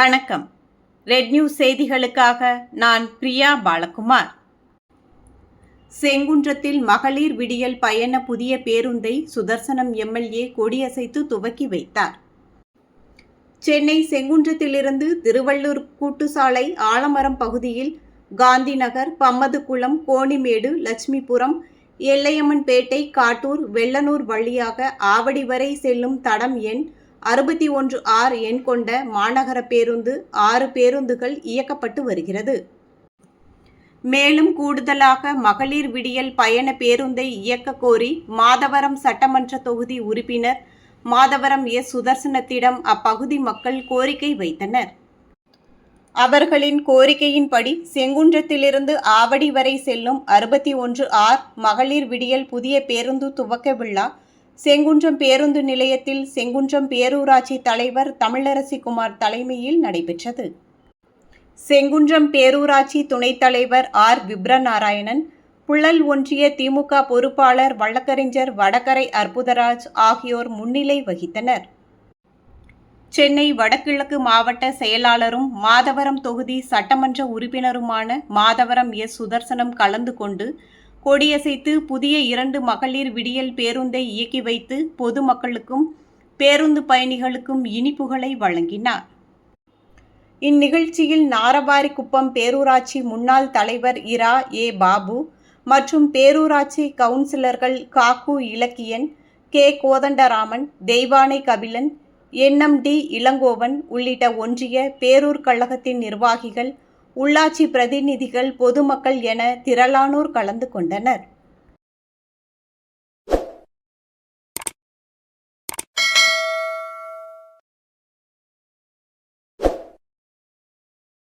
வணக்கம். Red news செய்திகளுக்காக நான் பிரியா பாலகுமார். செங்குன்றத்தில் மகளிர் விடியல் பயண புதிய பேருந்தை சுதர்சனம் எம்எல்ஏ கொடியசைத்து துவக்கி வைத்தார். சென்னை செங்குன்றத்திலிருந்து திருவள்ளூர் கூட்டுசாலை ஆலமரம் பகுதியில் காந்தி நகர் கோணிமேடு லட்சுமிபுரம் எல்லையம்மன்பேட்டை காட்டூர் வெள்ளனூர் வழியாக ஆவடி வரை செல்லும் தடம் எண் அறுபத்தி ஒன்று ஆறு எண் கொண்ட மாநகர பேருந்து ஆறு பேருந்துகள் இயக்கப்பட்டு வருகிறது. மேலும் கூடுதலாக மகளிர் விடியல் பயண பேருந்தை இயக்க கோரி மாதவரம் சட்டமன்ற தொகுதி உறுப்பினர் மாதவரம் எஸ். சுதர்சனத்திடம் அப்பகுதி மக்கள் கோரிக்கை வைத்தனர். அவர்களின் கோரிக்கையின்படி செங்குன்றத்திலிருந்து ஆவடி வரை செல்லும் அறுபத்தி ஒன்று ஆர் மகளிர் விடியல் புதிய பேருந்து துவக்க விழா செங்குன்றம் பேருந்து நிலையத்தில் செங்குன்றம் பேரூராட்சி தலைவர் தமிழரசி குமார் தலைமையில் நடைபெற்றது. செங்குன்றம் பேரூராட்சி துணைத் தலைவர் ஆர். விப்ரநாராயணன் புழல் ஒன்றிய திமுக பொறுப்பாளர் வழக்கறிஞர் வடகரை அற்புதராஜ் ஆகியோர் முன்னிலை வகித்தனர். சென்னை வடகிழக்கு மாவட்ட செயலாளரும் மாதவரம் தொகுதி சட்டமன்ற உறுப்பினருமான மாதவரம் எஸ். சுதர்சனம் கலந்து கொண்டு கொடியசைத்து புதிய இரண்டு மகளிர் விடியல் பேருந்தை இயக்கி வைத்து பொதுமக்களுக்கும் பேருந்து பயணிகளுக்கும் இனிப்புகளை வழங்கினார். இந்நிகழ்ச்சியில் நாரபாரிக்குப்பம் பேரூராட்சி முன்னாள் தலைவர் இரா ஏ பாபு மற்றும் பேரூராட்சி கவுன்சிலர்கள் காக்கு இலக்கியன் கே கோதண்டராமன் தெய்வானை கபிலன் என்எம்டி இளங்கோவன் உள்ளிட்ட ஒன்றிய பேரூர் கழகத்தின் நிர்வாகிகள் உள்ளாட்சி பிரதிநிதிகள் பொதுமக்கள் என திரளானோர் கலந்து கொண்டனர்.